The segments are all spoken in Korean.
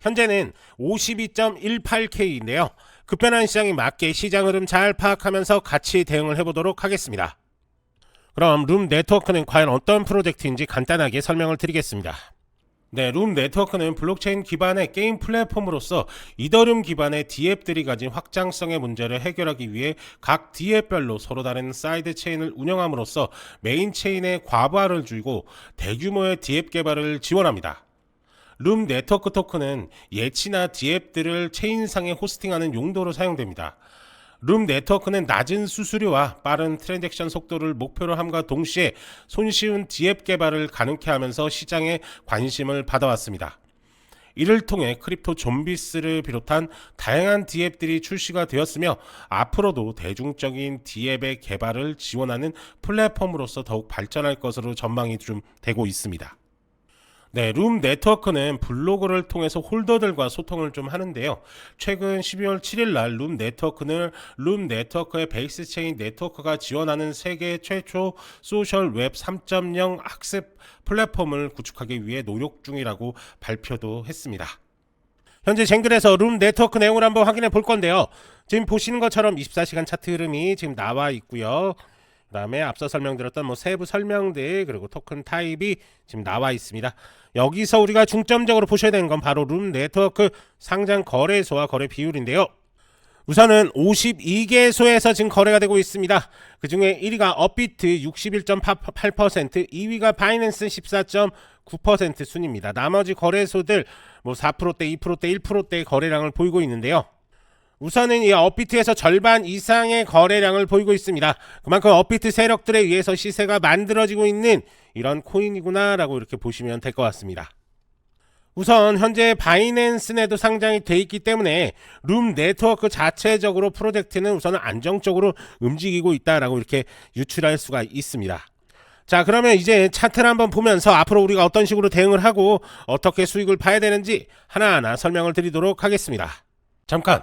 현재는 52.18K인데요. 급변한 시장에 맞게 시장 흐름 잘 파악하면서 같이 대응을 해보도록 하겠습니다. 그럼 룸 네트워크는 과연 어떤 프로젝트인지 간단하게 설명을 드리겠습니다. 네, 룸 네트워크는 블록체인 기반의 게임 플랫폼으로서 이더름 기반의 D앱들이 가진 확장성의 문제를 해결하기 위해 각 D앱별로 서로 다른 사이드 체인을 운영함으로써 메인 체인의 과부하를 줄이고 대규모의 D앱 개발을 지원합니다. 룸 네트워크 토큰은 예치나 D앱들을 체인상에 호스팅하는 용도로 사용됩니다. 룸 네트워크는 낮은 수수료와 빠른 트랜잭션 속도를 목표로 함과 동시에 손쉬운 D앱 개발을 가능케 하면서 시장에 관심을 받아왔습니다. 이를 통해 크립토 좀비스를 비롯한 다양한 D앱들이 출시가 되었으며 앞으로도 대중적인 D앱의 개발을 지원하는 플랫폼으로서 더욱 발전할 것으로 전망이 좀 되고 있습니다. 네, 룸 네트워크는 블로그를 통해서 홀더들과 소통을 좀 하는데요. 최근 12월 7일 날 룸 네트워크는 룸 네트워크의 베이스 체인 네트워크가 지원하는 세계 최초 소셜 웹 3.0 학습 플랫폼을 구축하기 위해 노력 중이라고 발표도 했습니다. 현재 쟁글에서 룸 네트워크 내용을 한번 확인해 볼 건데요. 지금 보시는 것처럼 24시간 차트 흐름이 지금 나와 있고요. 그다음에 앞서 설명드렸던 뭐 세부 설명들 그리고 토큰 타입이 지금 나와 있습니다. 여기서 우리가 중점적으로 보셔야 되는 건 바로 룸 네트워크 상장 거래소와 거래 비율인데요. 우선은 52개소에서 지금 거래가 되고 있습니다. 그 중에 1위가 업비트 61.8%, 2위가 바이낸스 14.9% 순입니다. 나머지 거래소들 뭐 4%대, 2%대, 1%대 거래량을 보이고 있는데요. 우선은 이 업비트에서 절반 이상의 거래량을 보이고 있습니다. 그만큼 업비트 세력들에 의해서 시세가 만들어지고 있는 이런 코인이구나라고 이렇게 보시면 될 것 같습니다. 우선 현재 바이낸스 내도 상장이 돼 있기 때문에 룸 네트워크 자체적으로 프로젝트는 우선 안정적으로 움직이고 있다라고 이렇게 유출할 수가 있습니다. 자 그러면 이제 차트를 한번 보면서 앞으로 우리가 어떤 식으로 대응을 하고 어떻게 수익을 봐야 되는지 하나하나 설명을 드리도록 하겠습니다. 잠깐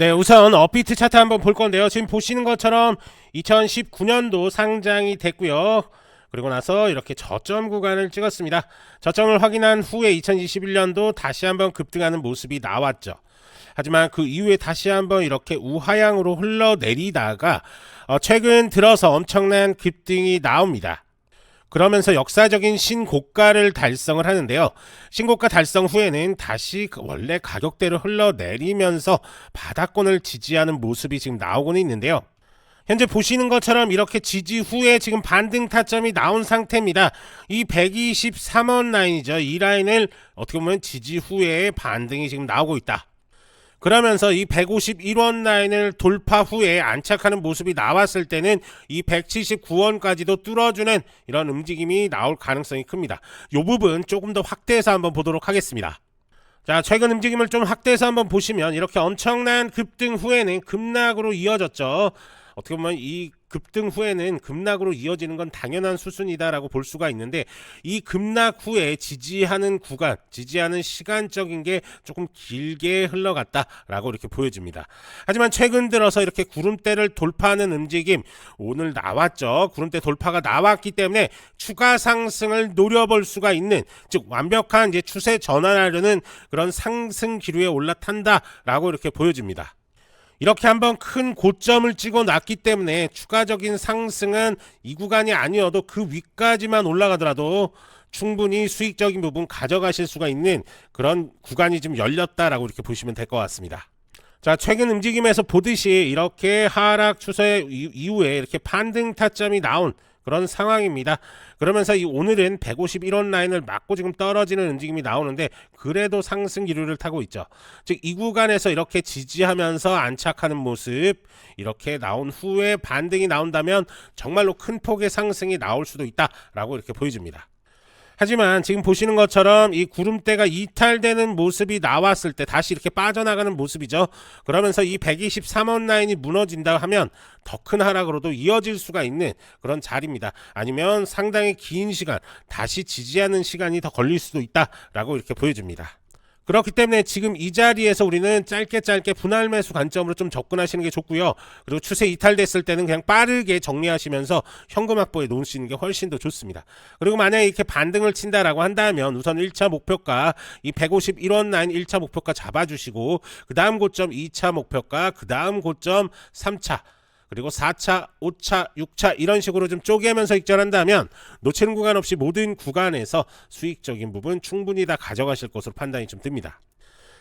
네, 우선 업비트 차트 한번 볼 건데요. 지금 보시는 것처럼 2019년도 상장이 됐고요. 그리고 나서 이렇게 저점 구간을 찍었습니다. 저점을 확인한 후에 2021년도 다시 한번 급등하는 모습이 나왔죠. 하지만 그 이후에 다시 한번 이렇게 우하향으로 흘러내리다가 어, 최근 들어서 엄청난 급등이 나옵니다. 그러면서 역사적인 신고가를 달성을 하는데요. 신고가 달성 후에는 다시 그 원래 가격대로 흘러내리면서 바닥권을 지지하는 모습이 지금 나오고는 있는데요. 현재 보시는 것처럼 이렇게 지지 후에 지금 반등 타점이 나온 상태입니다. 이 123원 라인이죠. 이 라인을 어떻게 보면 지지 후에 반등이 지금 나오고 있다. 그러면서 이 151원 라인을 돌파 후에 안착하는 모습이 나왔을 때는 이 179원까지도 뚫어주는 이런 움직임이 나올 가능성이 큽니다. 이 부분 조금 더 확대해서 한번 보도록 하겠습니다. 자, 최근 움직임을 좀 확대해서 한번 보시면 이렇게 엄청난 급등 후에는 급락으로 이어졌죠. 어떻게 보면 이 급등 후에는 급락으로 이어지는 건 당연한 수순이다라고 볼 수가 있는데 이 급락 후에 지지하는 구간, 지지하는 시간적인 게 조금 길게 흘러갔다라고 이렇게 보여집니다. 하지만 최근 들어서 이렇게 구름대를 돌파하는 움직임 오늘 나왔죠. 구름대 돌파가 나왔기 때문에 추가 상승을 노려볼 수가 있는 즉 완벽한 이제 추세 전환하려는 그런 상승 기류에 올라탄다라고 이렇게 보여집니다. 이렇게 한번 큰 고점을 찍어 놨기 때문에 추가적인 상승은 이 구간이 아니어도 그 위까지만 올라가더라도 충분히 수익적인 부분 가져가실 수가 있는 그런 구간이 좀 열렸다라고 이렇게 보시면 될 것 같습니다. 자, 최근 움직임에서 보듯이 이렇게 하락 추세 이- 이후에 이렇게 반등 타점이 나온 그런 상황입니다. 그러면서 이 오늘은 151원 라인을 맞고 지금 떨어지는 움직임이 나오는데 그래도 상승 기류를 타고 있죠. 즉 이 구간에서 이렇게 지지하면서 안착하는 모습 이렇게 나온 후에 반등이 나온다면 정말로 큰 폭의 상승이 나올 수도 있다라고 이렇게 보여집니다. 하지만 지금 보시는 것처럼 이 구름대가 이탈되는 모습이 나왔을 때 다시 이렇게 빠져나가는 모습이죠. 그러면서 이 123원 라인이 무너진다 하면 더 큰 하락으로도 이어질 수가 있는 그런 자리입니다. 아니면 상당히 긴 시간 다시 지지하는 시간이 더 걸릴 수도 있다라고 이렇게 보여집니다. 그렇기 때문에 지금 이 자리에서 우리는 짧게 짧게 분할 매수 관점으로 좀 접근하시는 게 좋고요. 그리고 추세 이탈됐을 때는 그냥 빠르게 정리하시면서 현금 확보에 놓으시는 게 훨씬 더 좋습니다. 그리고 만약에 이렇게 반등을 친다라고 한다면 우선 1차 목표가 이 151원 라인 1차 목표가 잡아주시고 그 다음 고점 2차 목표가 그 다음 고점 3차 그리고 4차, 5차, 6차 이런 식으로 좀 쪼개면서 익절한다면 놓치는 구간 없이 모든 구간에서 수익적인 부분 충분히 다 가져가실 것으로 판단이 좀 듭니다.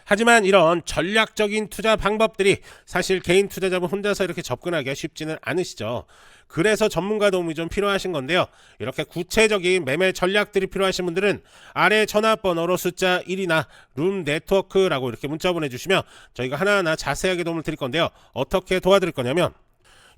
하지만 이런 전략적인 투자 방법들이 사실 개인 투자자분 혼자서 이렇게 접근하기가 쉽지는 않으시죠. 그래서 전문가 도움이 좀 필요하신 건데요. 이렇게 구체적인 매매 전략들이 필요하신 분들은 아래 전화번호로 숫자 1이나 룸 네트워크라고 이렇게 문자 보내주시면 저희가 하나하나 자세하게 도움을 드릴 건데요. 어떻게 도와드릴 거냐면